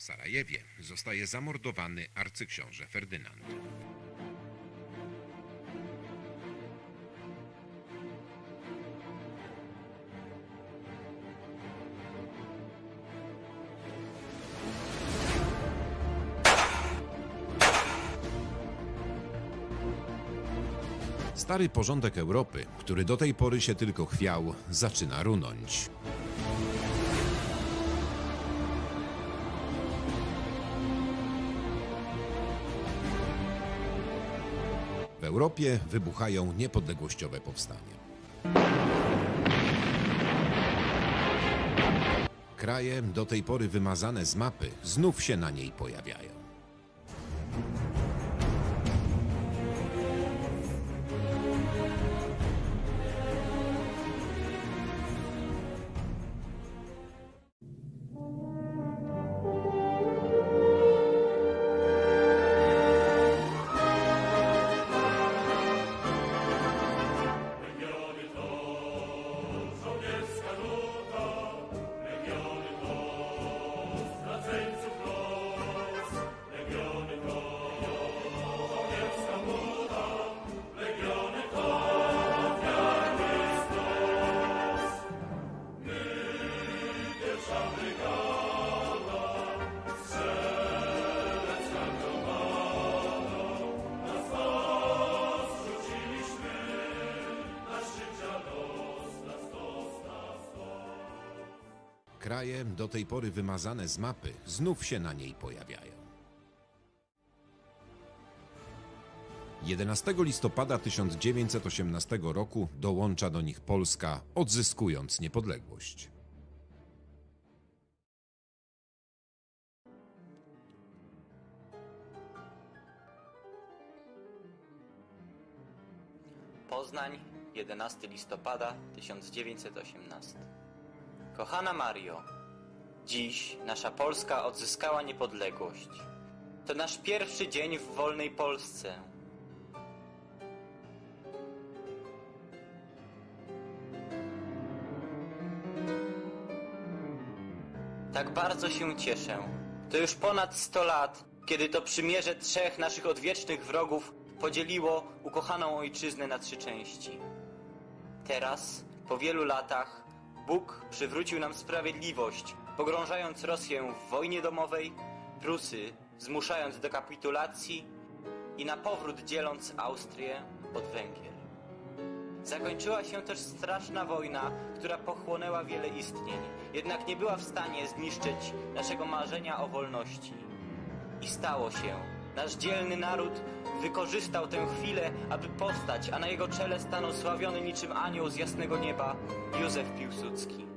Sarajewie zostaje zamordowany arcyksiąże Ferdynand. Stary porządek Europy, który do tej pory się tylko chwiał, zaczyna runąć. Europie wybuchają niepodległościowe powstania. Kraje do tej pory wymazane z mapy znów się na niej pojawiają. Kraje do tej pory wymazane z mapy znów się na niej pojawiają. 11 listopada 1918 roku dołącza do nich Polska, odzyskując niepodległość. Poznań, 11 listopada 1918. Kochana Mario, dziś nasza Polska odzyskała niepodległość. To nasz pierwszy dzień w wolnej Polsce. Tak bardzo się cieszę. To już ponad 100 lat, kiedy to przymierze trzech naszych odwiecznych wrogów podzieliło ukochaną ojczyznę na trzy części. Teraz, po wielu latach, Bóg przywrócił nam sprawiedliwość, pogrążając Rosję w wojnie domowej, Prusy zmuszając do kapitulacji i na powrót dzieląc Austrię od Węgier. Zakończyła się też straszna wojna, która pochłonęła wiele istnień, jednak nie była w stanie zniszczyć naszego marzenia o wolności. I stało się. Nasz dzielny naród wykorzystał tę chwilę, aby powstać, a na jego czele stanął sławiony niczym anioł z jasnego nieba Józef Piłsudski.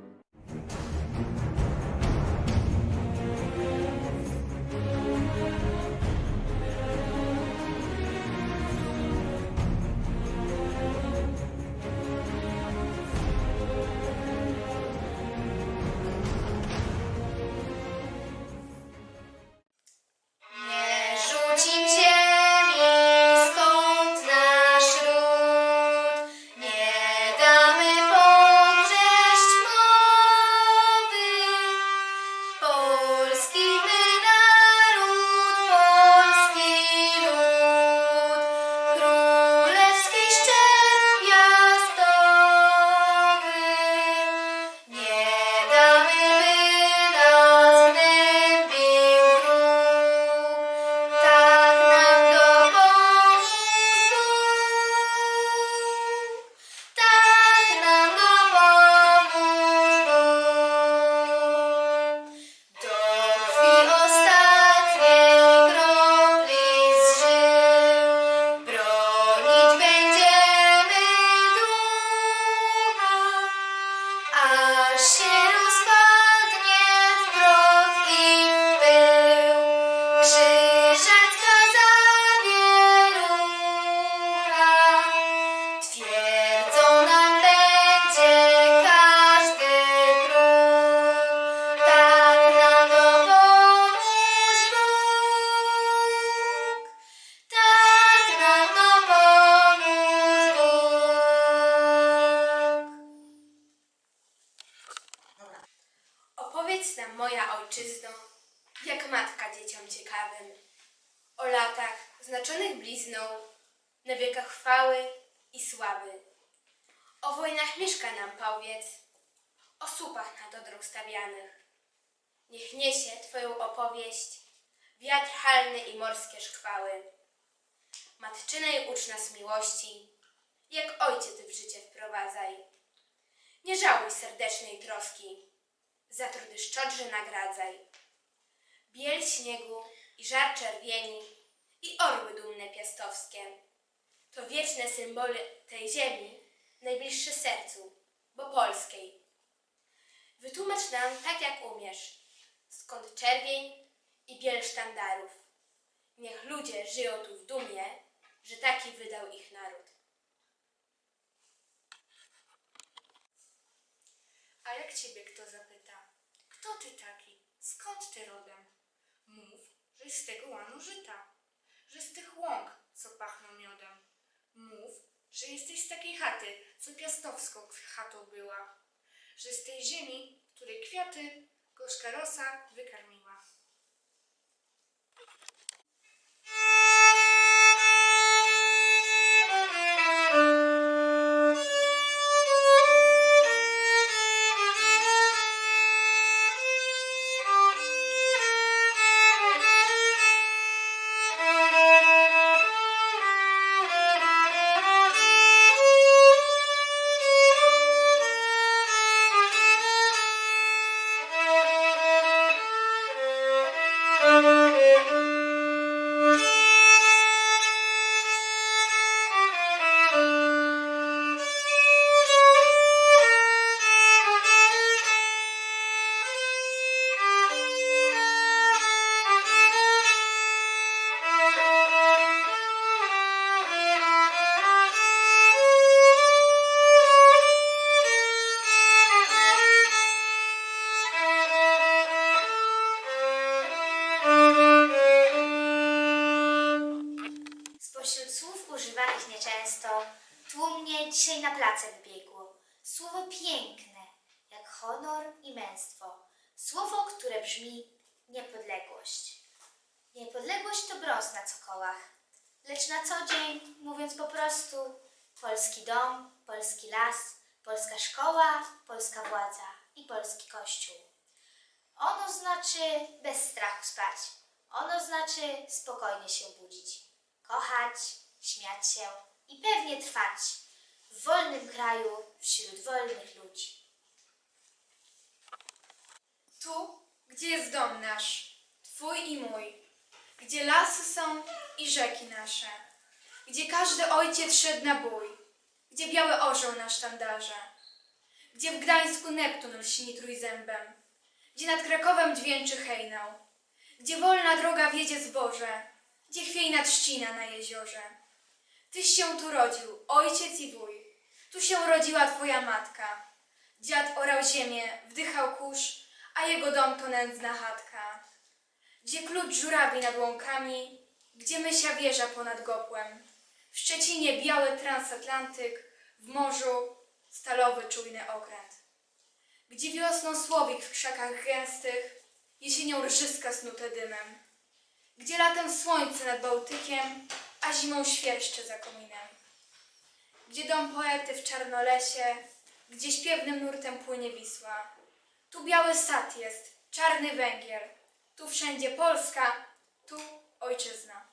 Opowiedz nam, moja ojczyzno, jak matka dzieciom ciekawym. O latach znaczonych blizną, na wiekach chwały i sławy. O wojnach mieszka nam powiedz, o słupach nad Odrą stawianych. Niech niesie Twoją opowieść wiatr halny i morskie szkwały. Matczynej ucz nas miłości, jak ojciec w życie wprowadzaj. Nie żałuj serdecznej troski, za trudy szczodrze nagradzaj. Biel śniegu i żar czerwieni i orły dumne piastowskie. To wieczne symbole tej ziemi, najbliższe sercu, bo polskiej. Wytłumacz nam tak jak umiesz, skąd czerwień i biel sztandarów. Niech ludzie żyją tu w dumie, że taki wydał ich naród. A jak ciebie kto zapyta? Kto ty taki? Skąd ty rodem? Mów, że z tego łanu żyta, że z tych łąk, co pachną miodem. Mów, że jesteś z takiej chaty, co piastowską chatą była, że z tej ziemi, której kwiaty gorzka rosa wykarmiła. Dzisiaj na place wybiegło. Słowo piękne, jak honor i męstwo. Słowo, które brzmi niepodległość. Niepodległość to brąz na cokołach, lecz na co dzień, mówiąc po prostu, polski dom, polski las, polska szkoła, polska władza i polski kościół. Ono znaczy bez strachu spać. Ono znaczy spokojnie się budzić, kochać, śmiać się i pewnie trwać w wolnym kraju wśród wolnych ludzi. Tu, gdzie jest dom nasz, Twój i mój, gdzie lasy są i rzeki nasze, gdzie każdy ojciec szedł na bój, gdzie biały orzeł na sztandarze, gdzie w Gdańsku Neptun lśni trójzębem, gdzie nad Krakowem dźwięczy hejnał, gdzie wolna droga wiedzie zboże, gdzie chwiejna trzcina na jeziorze. Tyś się tu rodził, ojciec i wuj, tu się rodziła twoja matka. Dziad orał ziemię, wdychał kurz, a jego dom to nędzna chatka. Gdzie klucz żurawi nad łąkami, gdzie mysia wieża ponad gopłem. W Szczecinie biały transatlantyk, w morzu stalowy czujny okręt. Gdzie wiosną słowik w krzakach gęstych, jesienią rżyska snute dymem. Gdzie latem słońce nad Bałtykiem, a zimą świerszcze za kominem. Gdzie dom poety w Czarnolesie, gdzie śpiewnym nurtem płynie Wisła. Tu biały sad jest, czarny węgiel, tu wszędzie Polska, tu ojczyzna.